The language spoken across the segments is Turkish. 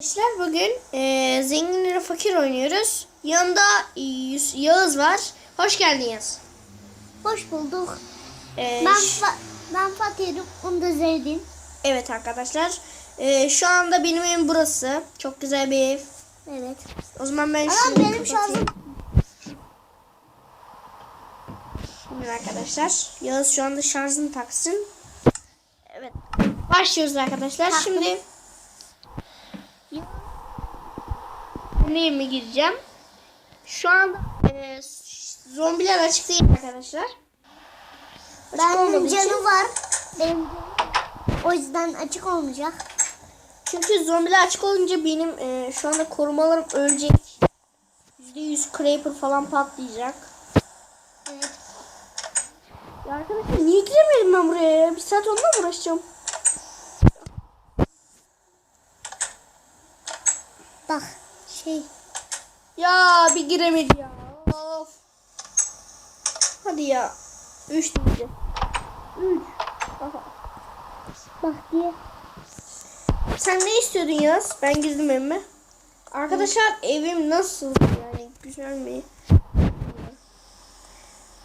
Arkadaşlar bugün e, zenginlere fakir oynuyoruz. Yanında e, Yağız var. Hoş geldin Yağız. Hoş bulduk. E, Ben fa- ben Fatih'im. Onu da Zerdin. evet arkadaşlar. E, şu anda benim evim burası. Çok güzel bir ev. Evet. O zaman ben Ama şunu benim şarjım Şimdi arkadaşlar. Yağız şu anda şarjını taksın. Evet. Başlıyoruz arkadaşlar. Taktım. Şimdi Neye mi gireceğim? Şu anda e, zombiler açık değil arkadaşlar. Benim canı var. Benim. O yüzden açık olmayacak. Çünkü zombiler açık olunca benim e, şu anda korumalarım ölecek. %100 creeper falan patlayacak. Evet. Ya arkadaşlar niye giremedim ben buraya ya? Bir saat onunla mı uğraşacağım? Bak şey. Ya bir giremedi ya. Of. Hadi ya. 3 deyince. 3. Bak diye. Sen ne istiyordun Yaz? Ben girdim evime. Arkadaşlar evim nasıl yani güzel mi?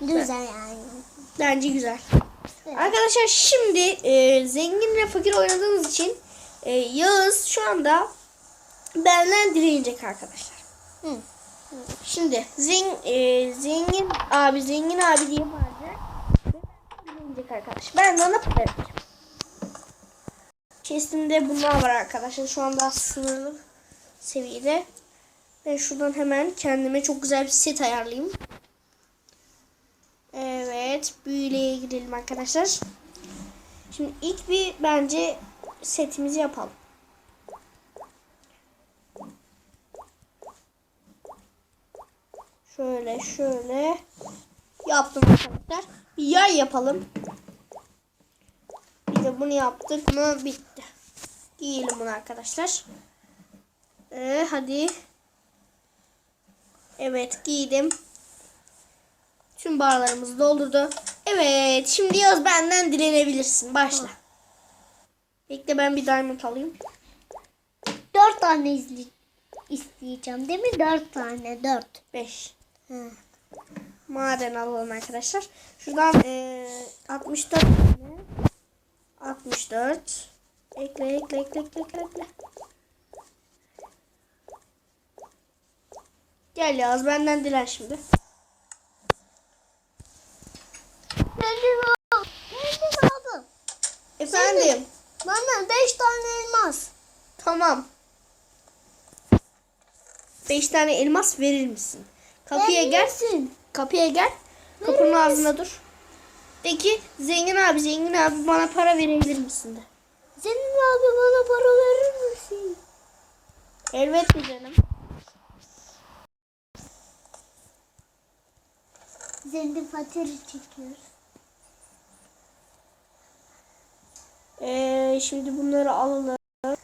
Güzel yani. Bence güzel. Evet. Arkadaşlar şimdi e, zengin ve fakir oynadığımız için e, Yağız şu anda benden dileyecek arkadaşlar. Hı. Şimdi zengin, e, zengin abi zengin abi diye bağıracak. Dileyecek arkadaş. Ben ona para vereceğim. Chest'imde bunlar var arkadaşlar. Şu anda sınırlı seviyede. Ben şuradan hemen kendime çok güzel bir set ayarlayayım. Evet. Büyüleye girelim arkadaşlar. Şimdi ilk bir bence setimizi yapalım. Şöyle şöyle yaptım arkadaşlar. Bir yay yapalım. Bir de bunu yaptık mı bitti. Giyelim bunu arkadaşlar. Ee, hadi. Evet giydim. Tüm barlarımızı doldurdu. Evet şimdi yaz benden dilenebilirsin. Başla. Bekle ben bir diamond alayım. Dört tane izle isteyeceğim değil mi? Dört tane. Dört. 5. Maden alalım arkadaşlar. Şuradan eee 64 tane. 64. Ekle ekle ekle ekle ekle ekle. Gel Yaz benden dilen şimdi. Efendim. Bana beş tane elmas. Tamam. 5 tane elmas verir misin? Kapıya Verir gel. misin? Kapıya gel. Kapının ağzında dur. De ki zengin abi zengin abi bana para verebilir misin de. Senin abi bana para verir misin? Elbette canım. Zengin fatiri çekiyoruz. Ee, şimdi bunları alalım.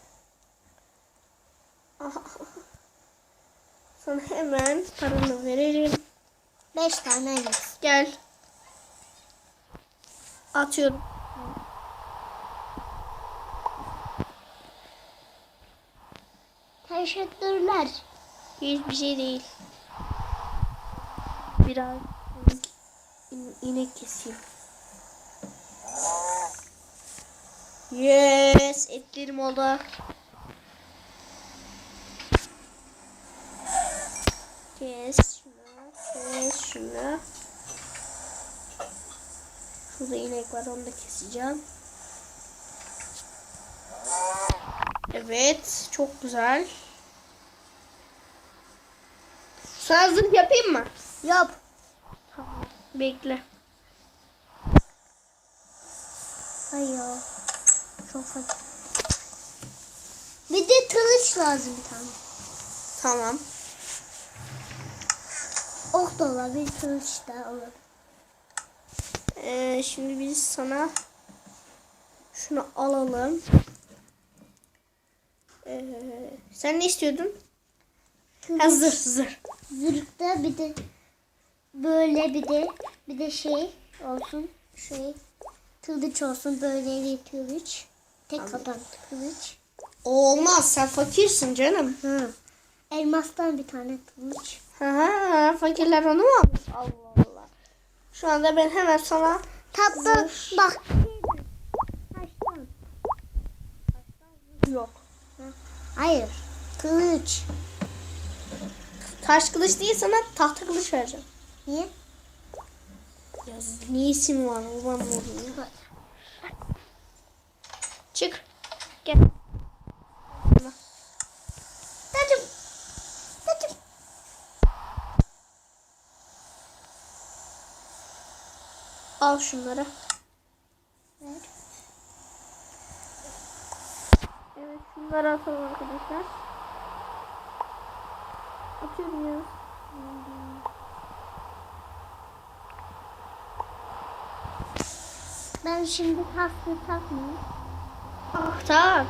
Sana hemen paranı. Beş tane elmas. Gel. Atıyorum. Teşekkürler. Hiçbir şey değil. Biraz in- inek keseyim. Yes, etlerim oldu. Kes şunu, kes şunu. Şurada inek var, onu da keseceğim. Evet, çok güzel. Sana zırh yapayım mı? Yap. Tamam. Bekle. Ay ya. Çok fakir. Bir de kılıç lazım bir tane. Tamam. Ok da olabilir, kılıç da olur. Ee, şimdi biz sana şunu alalım. Ee, sen ne istiyordun? Ha, zırh zırh. Zırhta bir de böyle bir de bir de şey olsun. Şey kılıç olsun böyle bir kılıç. Tek atan kılıç. Olmaz sen fakirsin canım. Hı. Elmastan bir tane kılıç. Ha, fakirler onu mu almış? Allah. Şu anda ben hemen sana Tatlı bak. Taştan. yok. Hayır. Kılıç. Taş kılıç değil sana tahta kılıç vereceğim. Niye? Ya ne isim var kurban olayım ya. Çık. Gel. Al şunları. Ver. Evet şunları atalım arkadaşlar. Atıyorum ya. Ben şimdi hasta takmayayım. Ah tak.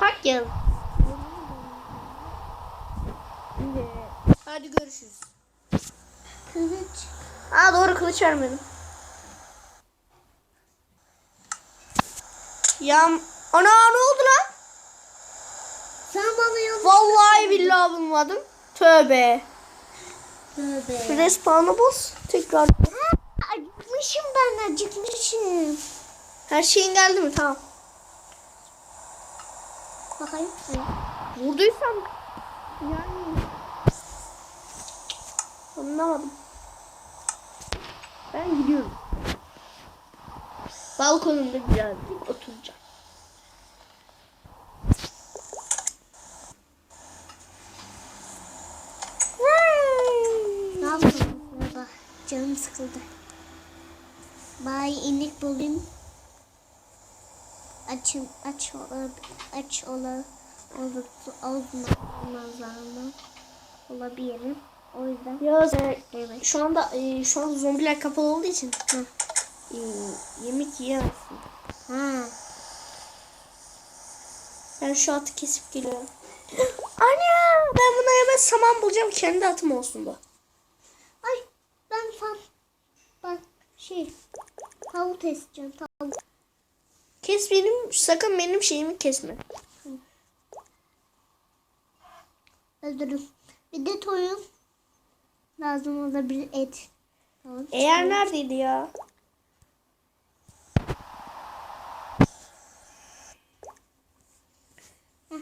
Tak ya. Hadi görüşürüz. Kılıç. Aa doğru kılıç vermedim. Ya ana ne oldu lan? Sen bana yanlış Vallahi billahi bulmadım. Tövbe. Tövbe. Respawn'a bas. Tekrar. Acıkmışım ben acıkmışım. Her şeyin geldi mi? Tamam. Bakayım. Vurduysam yani anlamadım. Ben gidiyorum. Balkonumda birazcık oturacağım. Ne yapalım? Bak canım sıkıldı. Bari inek bulayım. Açım aç olur aç olur olmaz ama olabilirim. O yüzden sen evet. şu anda e, şu an zombiler kapalı olduğu için e, yemek yiyemezsin. Ha. Ben şu atı kesip geliyorum. Anne ben buna hemen saman bulacağım kendi atım olsun bu. Ay ben fan bak şey tavuk keseceğim tavuk. Kes benim sakın benim şeyimi kesme. Öldürürüm. Bir de toyun lazım olabilir et. Eğer neredeydi ya?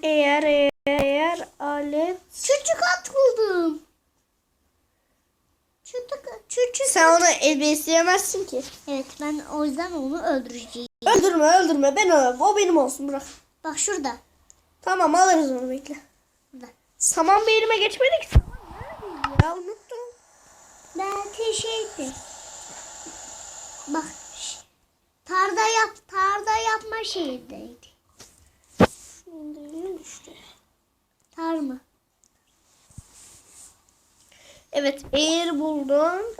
Eğer eğer, eğer alet Çocuk at buldum. Çocuk, çocuk. sen onu el besleyemezsin ki. Evet ben o yüzden onu öldüreceğim. Öldürme öldürme ben o, o benim olsun bırak. Bak şurada. Tamam alırız onu bekle. Burada. Saman bir elime geçmedik. Saman neredeydi ya unuttum. Belki şeydi. Bak. Tarda yap, tarda yapma şeyindeydi. Şimdi düştü. Tar mı? Evet eğer buldum.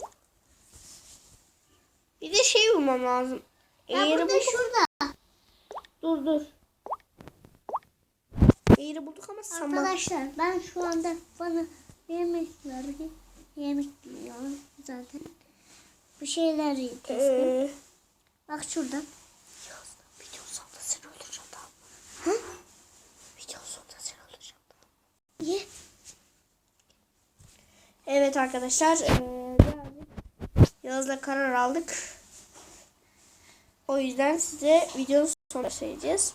Bir de şey bulmam lazım. Ya Eğri burada bulduk. şurada. Dur dur. Eğri bulduk ama saman. Arkadaşlar ben şu anda bana yemek verdi. Yemek yiyorum zaten. Bu şeyler kestim. Ee, Bak şurada. video sonunda seni öldüreceğim tamam mı? Hı? Video sonunda seni öldüreceğim. Niye? Evet arkadaşlar. Ee, Yağız'la karar aldık. O yüzden size videonun sonunda söyleyeceğiz.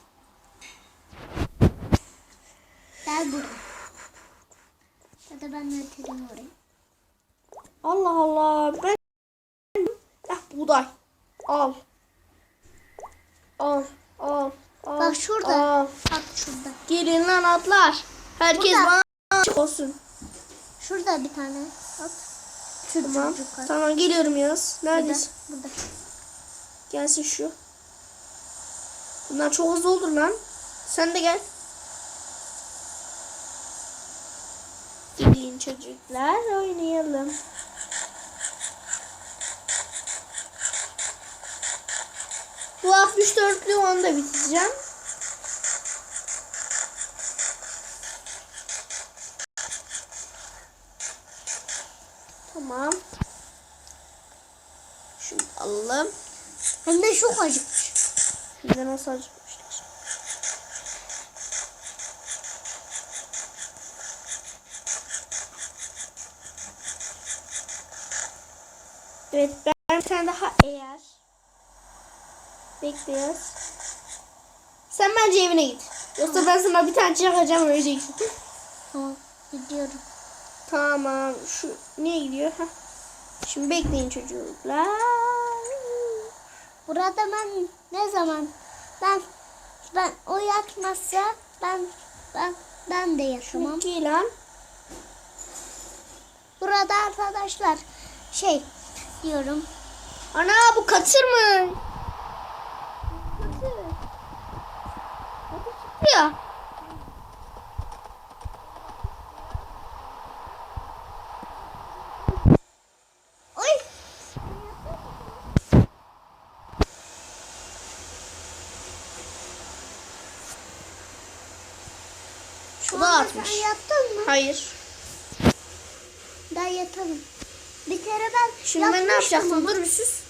Gel buraya. Ya da ben ötelim oraya. Allah Allah. Ben Ah buğday. Al. Al. Al. Al. Bak şurada. Al. Bak şurada. Gelin lan atlar. Herkes Burada. bana açık olsun. Şurada bir tane at. Şu Tamam. çocuk at. Tamam geliyorum Yağız. Burada. Neredesin? Burada. Gelsin şu. Bunlar çok hızlı olur lan. Sen de gel. Gidin çocuklar oynayalım. 64'lü onu da bitireceğim. Tamam. Şunu alalım. Hem de çok acık. Bize nasıl acıkmışlar. Evet ben bir tane daha eğer. Bekliyoruz. Sen bence evine git. Yoksa ben sana bir tane çakacağım öleceksin. Tamam gidiyorum. Tamam. Şu niye gidiyor? Heh. Şimdi bekleyin çocuklar. Burada ben ne zaman ben ben o yatmazsa ben ben ben de yatamam. İyi lan. Burada arkadaşlar şey diyorum. Ana bu katır mı? Ya. Şu da atmış. sen yattın mı? Hayır. Daha yatalım. Bir kere ben Şimdi ben ne yapacaktım? Dur bir sus.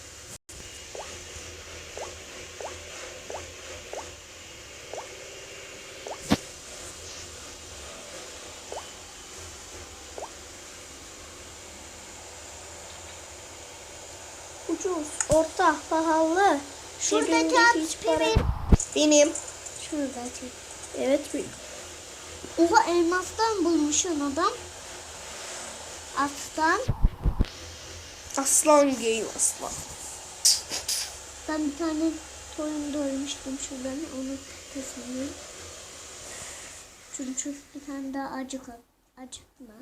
Pahalı. Şuradaki at para- benim. Benim. Şuradaki. Evet. bir- Oha elmastan bulmuşsun adam. Attan. Aslan geyim aslan. Ben bir tane toyun doymuştum şuradan onu kesinlikle. Çünkü bir tane daha acık acıkma.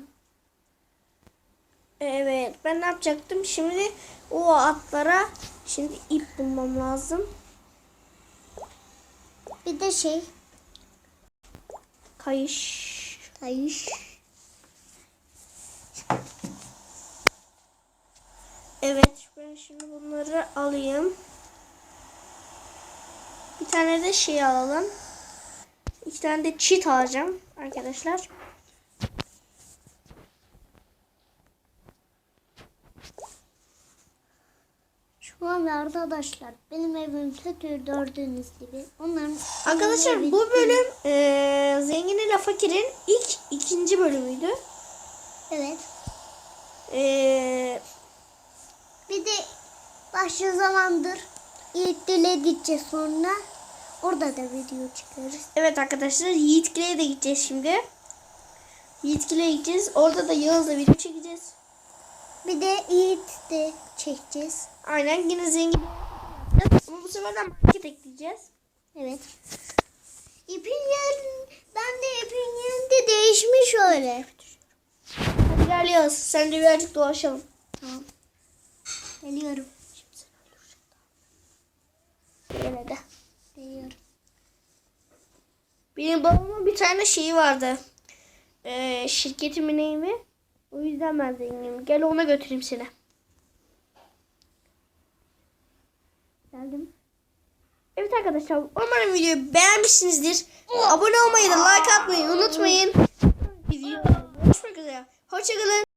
Evet ben ne yapacaktım? Şimdi o atlara şimdi ip bulmam lazım. Bir de şey Kayış. kayış. Evet ben şimdi bunları alayım. Bir tane de şey alalım. İki tane de çit alacağım arkadaşlar. An arkadaşlar benim evim kötü gördüğünüz gibi. Onların Arkadaşlar bu bölüm eee Zengin ile Fakir'in ilk ikinci bölümüydü. Evet. Eee Bir de başka zamandır ilk dile gideceğiz sonra. Orada da video çıkarız. Evet arkadaşlar Yiğitgil'e de gideceğiz şimdi. Yiğitgil'e gideceğiz. Orada da Yağız'la video çekeceğiz. Bir de Yiğit de çekeceğiz. Aynen yine zengin yapacağız. Ama bu sefer de market ekleyeceğiz. Evet. İpin yerin, ben de ipin yerinde değişmiş öyle. Hadi gel Yağız. Sen de birazcık dolaşalım. Tamam. Geliyorum. Yine de. Geliyorum. Benim babamın bir tane şeyi vardı. Ee, şirketimin neyimi? O yüzden ben zenginim. Gel ona götüreyim seni. Evet arkadaşlar umarım videoyu beğenmişsinizdir. Abone olmayı da like atmayı unutmayın. Görüşmek üzere. Hoşçakalın.